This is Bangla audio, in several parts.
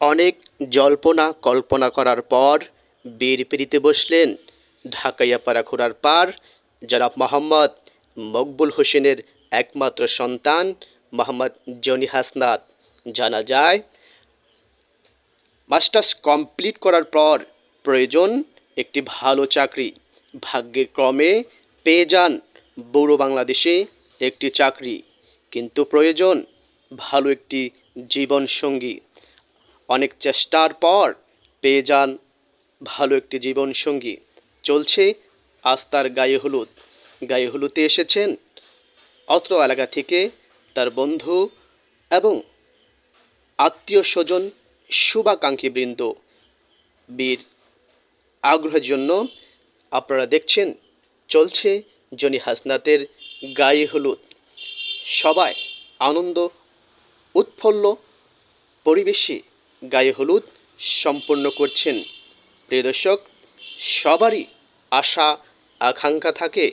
অনেক জল্পনা কল্পনা করার পর বীর পেরিতে বসলেন ঢাকাইয়াপাড়া ঘোরার পার জনাব মোহাম্মদ মকবুল হোসেনের একমাত্র সন্তান মোহাম্মদ জনি হাসনাত। জানা যায়, মাস্টার্স কমপ্লিট করার পর প্রয়োজন একটি ভালো চাকরি। ভাগ্যের ক্রমে পেয়ে যান বৌড় বাংলাদেশে একটি চাকরি। কিন্তু প্রয়োজন ভালো একটি জীবনসঙ্গী। অনেক চেষ্টার পর পেয়ে যান ভালো একটি জীবনসঙ্গী। চলছে আস্তার গায়ে হলুদ। গায়ে হলুদে এসেছেন অত্র এলাকা থেকে তার বন্ধু এবং আত্মীয় স্বজন, শুভাকাঙ্ক্ষী বৃন্দ। বীর আগ্রহের জন্য আপনারা দেখছেন, চলছে জনি হাসনাতের গায়ে হলুদ। সবাই আনন্দ, উৎফুল্ল পরিবেশে গায়ে হলুদ সম্পন্ন করছেন। প্রিয় দর্শক, সবারই আশা, আকাঙ্ক্ষা থাকে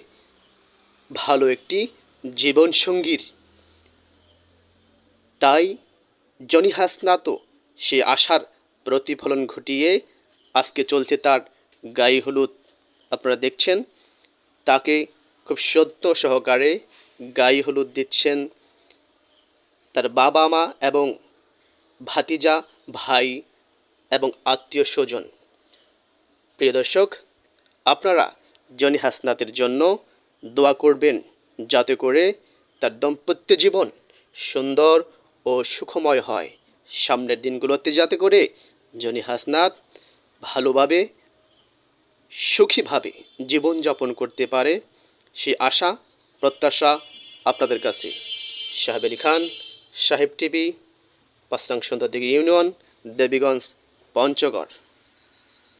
ভালো একটি জীবনসঙ্গীর। তাই জনি হাসনাতও সে আশার প্রতিফলন ঘটিয়ে আজকে চলছে তার গায়ে হলুদ। আপনারা দেখছেন, তাকে খুব সত্য সহকারে গায়ে হলুদ দিচ্ছেন তার বাবা মা এবং ভাতিজা, ভাই এবং আত্মীয় স্বজন। প্রিয় দর্শক, আপনারা জনি হাসনাতের জন্য দোয়া করবেন যাতে করে তার দাম্পত্য জীবন সুন্দর ও সুখময় হয়। সামনের দিনগুলোতে যাতে করে জনি হাসনাত ভালোভাবে, সুখীভাবে জীবনযাপন করতে পারে, সে আশা, প্রত্যাশা আপনাদের কাছে। সাহেব আলী খান, সাহেব টিভি সন্ধ্যা দিকে ইউনিয়ন দেবীগঞ্জ পঞ্চগড়।